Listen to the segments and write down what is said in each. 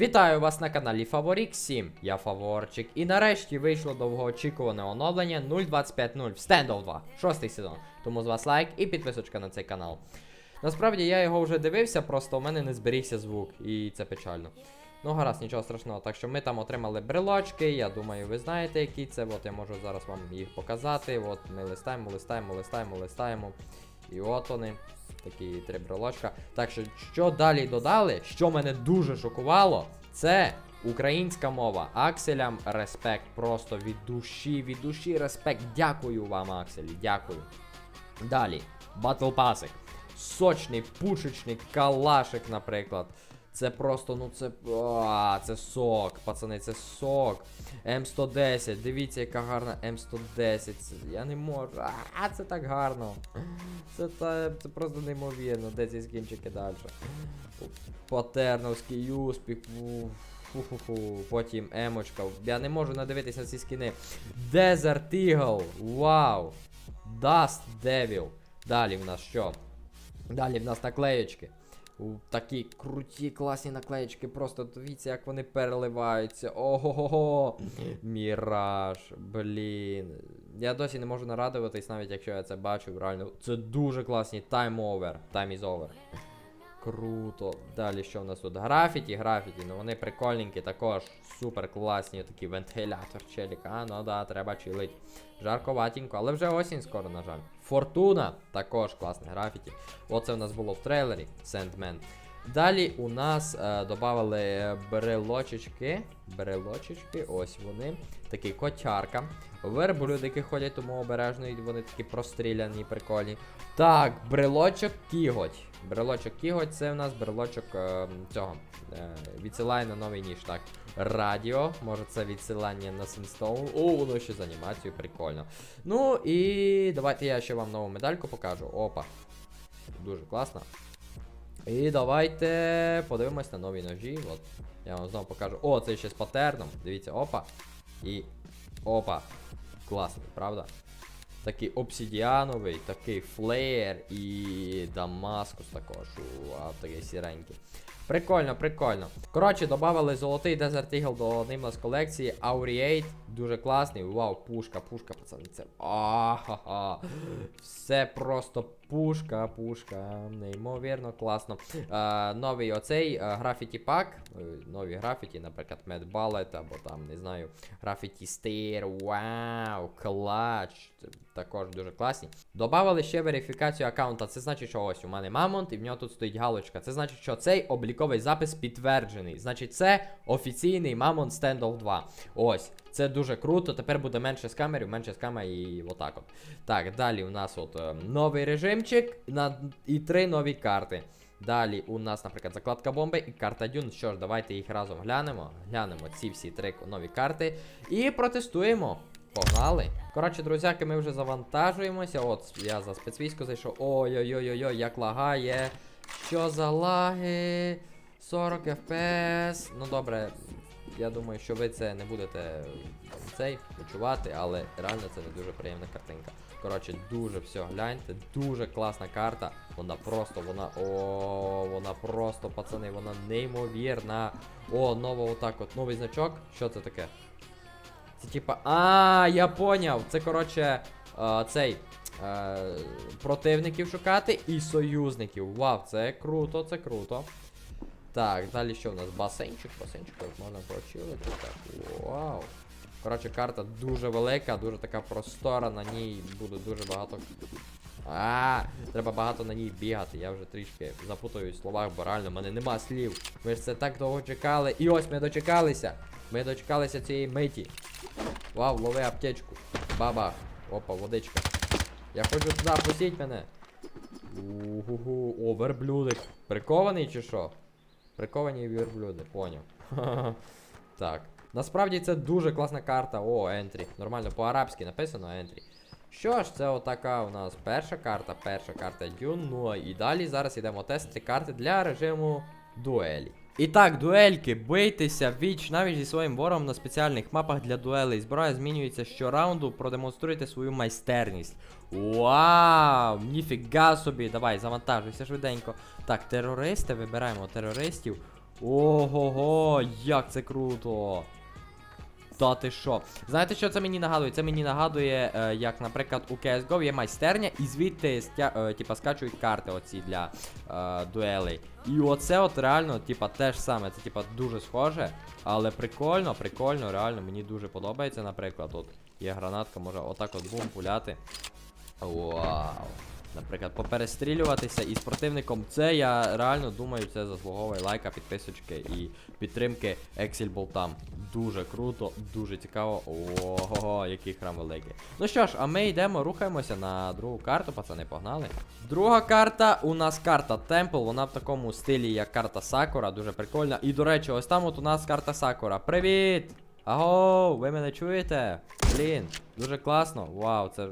Вітаю вас на каналі Фаворік 7. Я Фаворчик. І нарешті вийшло довгоочікуване оновлення 0.25.0 в Standoff 2, шостий сезон. Тому з вас лайк і підписочка на цей канал. Насправді я його вже дивився, просто у мене не зберігся звук, і це печально. Ну, гаразд, нічого страшного. Так що ми там отримали брелочки. Я думаю, ви знаєте, які це. От я можу зараз вам їх показати. От ми листаємо, листаємо, листаємо, листаємо. І от вони. Такі три брелочка. Так що, що далі додали, що мене дуже шокувало, це українська мова. Акселям респект. Просто від душі, від душі респект. Дякую вам, Акселі, дякую. Далі, батл Пасик. Сочний, пушечний калашик, наприклад. Це просто, ну це. А, це сок, пацани, це сок. М110, дивіться, яка гарна М110. Це, я не можу. А, це так гарно. Це, та, це просто неймовірно, де ці скінчики далі. Патерновський успіх. уф, Фу-фу-фу. Потім емочка. Я не можу надивитися на ці скіни. Desert Eagle. Вау. Dust Devil. Далі в нас що? Далі в нас наклеєчки. Такі круті, класні наклеєчки. Просто дивіться, як вони переливаються. Ого-го-го. Міраж. Блін. Я досі не можу нарадуватись, навіть якщо я це бачу. Реально. Це дуже класні. Time over. Time is over. Круто. Далі що в нас тут? Графіті, графіті. Ну вони прикольненькі, також супер класні. такі вентилятор челік. А, ну да, треба чилить. Жарковатенько, але вже осінь скоро, на жаль. Фортуна також класне графіті. Оце в нас було в трейлері Sandman. Далі у нас е, додали брелочечки. Брелочечки, ось вони. Такий котярка. Верблюдики ходять, тому обережно, і вони такі простріляні, прикольні. Так, брелочок кіготь. Брелочок кіготь це в нас брелочок е, цього. Е, відсилає на новий ніж. Так. Радіо, може це відсилання на Синстоун. О, воно ще з анімацією, прикольно. Ну і давайте я ще вам нову медальку покажу. Опа. Дуже класно. І давайте подивимось на нові ножі. От. Я вам знову покажу. О, це ще з патерном. Дивіться, опа. І. Опа. Класний, правда? Такий обсидіановий, такий флеєр і Дамаскус також. Вау, такий сіренький. Прикольно, прикольно. Коротше, додали золотий Desert Eagle до з колекції. Auriate. Дуже класний. Вау, пушка, пушка, пацани. Це. Ахаха. Все просто пушка, пушка. Неймовірно, класно. Е, новий оцей е, графіті пак. Е, нові графіті, наприклад, Mad Ballet або там, не знаю, графіті Stair. Вау, клач. Також дуже класні. Добавили ще верифікацію аккаунта. Це значить, що ось у мене мамонт, і в нього тут стоїть галочка. Це значить, що цей обліковий запис підтверджений. Значить, це офіційний мамонт Standoff 2. Ось. Це дуже круто. Тепер буде менше скамерів, менше скама і отак от. Так, далі у нас от е, новий режимчик на, і три нові карти. Далі у нас, наприклад, закладка бомби і карта Дюн. Що ж, давайте їх разом глянемо. Глянемо ці всі три нові карти і протестуємо. Погнали. Коротше, друзяки, ми вже завантажуємося. От я за спецвійсько зайшов. Ой-ой-ой-ой, як лагає. Що за лаги? 40 FPS. Ну добре, я думаю, що ви це не будете цей відчувати, але реально це не дуже приємна картинка. Коротше, дуже все, гляньте, дуже класна карта. Вона просто, вона. О, вона просто, пацани, вона неймовірна. О, нова отак от новий значок. Що це таке? Це типа. А, я поняв. Це коротше е, цей. Е, противників шукати і союзників. Вау, це круто, це круто. Так, далі що в нас? Басейнчик, басейнчик, тут можна прочилити. Так, вау. Коротше, карта дуже велика, дуже така простора, на ній буде дуже багато. А, треба багато на ній бігати. Я вже трішки запутаюсь в словах, бо реально в мене нема слів. Ми ж це так довго чекали. І ось ми дочекалися. Ми дочекалися цієї миті. Вау, лови аптечку. Баба. Опа, водичка. Я хочу туди, пустіть мене. Угу, о, верблюдик. Прикований чи що? Приковані верблюди, поняв. так. Насправді це дуже класна карта. О, ентрі. Нормально, по-арабськи написано ентрі. Що ж, це отака у нас перша карта, перша карта Дюн. Ну і далі зараз йдемо тестити карти для режиму дуелі. І так, дуельки, бийтеся віч навіть зі своїм ворогом на спеціальних мапах для дуелей. Зброя змінюється щораунду, продемонструйте свою майстерність. Вау! Ніфіга собі! Давай, завантажуйся швиденько. Так, терористи, вибираємо терористів. Ого-го, як це круто! Та ти що? Знаєте, що це мені нагадує? Це мені нагадує, е, як, наприклад, у CSGO є майстерня, і звідти стя, е, типа, скачують карти оці для е, дуелей. І оце от реально, типа, те ж саме. Це типа дуже схоже. Але прикольно, прикольно, реально, мені дуже подобається, наприклад, от є гранатка, може отак от бум пуляти. Вау. Наприклад, поперестрілюватися із противником. Це я реально думаю, це заслуговує лайка, підписочки і підтримки Excel болтам. Дуже круто, дуже цікаво. Ого, який храм великий. Ну що ж, а ми йдемо, рухаємося на другу карту, пацани, погнали. Друга карта у нас карта Темпл, вона в такому стилі, як карта Сакура, дуже прикольна. І до речі, ось там от у нас карта Сакура. Привіт! Аго, ви мене чуєте? Блін, дуже класно. Вау, це.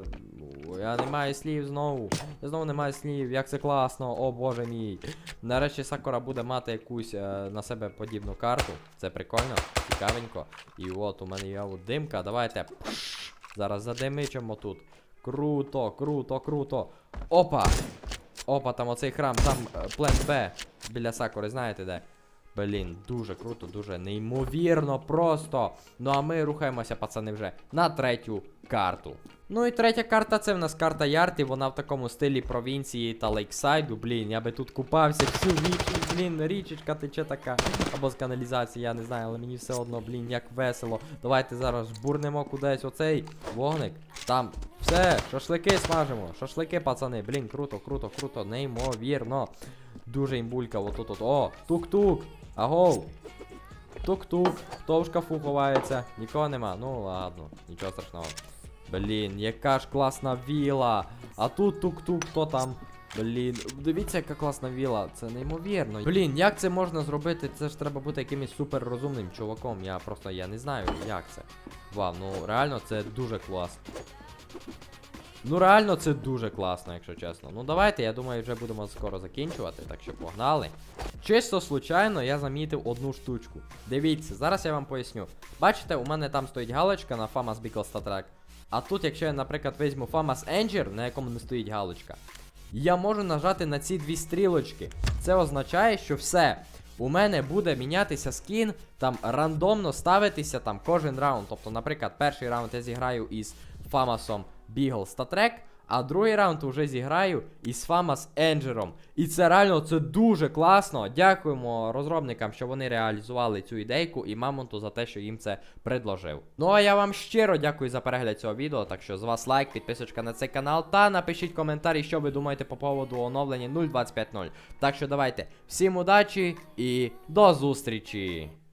Я не маю слів знову. Я знову не маю слів, як це класно, о боже мій. Нарешті Сакура буде мати якусь е, на себе подібну карту. Це прикольно, цікавенько. І от у мене є димка. Давайте. Зараз задимичимо тут. Круто, круто, круто. Опа! Опа, там оцей храм, там е, плен Б біля Сакури, знаєте де? Блін, дуже круто, дуже неймовірно просто. Ну а ми рухаємося, пацани, вже на третю карту. Ну і третя карта це в нас карта Ярти, вона в такому стилі провінції та лейксайду. Блін, я би тут купався всю вічність, блін, річечка тече така. Або з каналізації, я не знаю, але мені все одно, блін, як весело. Давайте зараз бурнемо кудись оцей вогник. Там все, шашлики смажимо. Шашлики, пацани. Блін, круто, круто, круто, неймовірно. Дуже імбулька, отут от. О, тук-тук. Агов. Тук-тук. Хто в шкафу ховається? Нікого нема. Ну ладно, нічого страшного. Блін, яка ж класна віла. А тут тук-тук, хто там? Блін, дивіться, яка класна віла. Це неймовірно. Блін, як це можна зробити? Це ж треба бути якимось супер розумним чуваком. Я просто я не знаю, як це. Вау, ну реально це дуже класно. Ну реально це дуже класно, якщо чесно. Ну давайте, я думаю, вже будемо скоро закінчувати, так що погнали. Чисто случайно я замітив одну штучку. Дивіться, зараз я вам поясню. Бачите, у мене там стоїть галочка на FAMAS Beagle Star А тут, якщо я, наприклад, візьму FAMAS Engine, на якому не стоїть галочка, я можу нажати на ці дві стрілочки. Це означає, що все. У мене буде мінятися скін, там рандомно ставитися там кожен раунд. Тобто, наприклад, перший раунд я зіграю із Фамасом Beagle Statrek, а другий раунд вже зіграю із Фамас Енджером. І це реально це дуже класно. Дякуємо розробникам, що вони реалізували цю ідейку, і Мамонту за те, що їм це предложив. Ну а я вам щиро дякую за перегляд цього відео. Так що з вас лайк, підписочка на цей канал та напишіть коментарі, що ви думаєте по поводу оновлення 0.25.0. Так що давайте всім удачі і до зустрічі!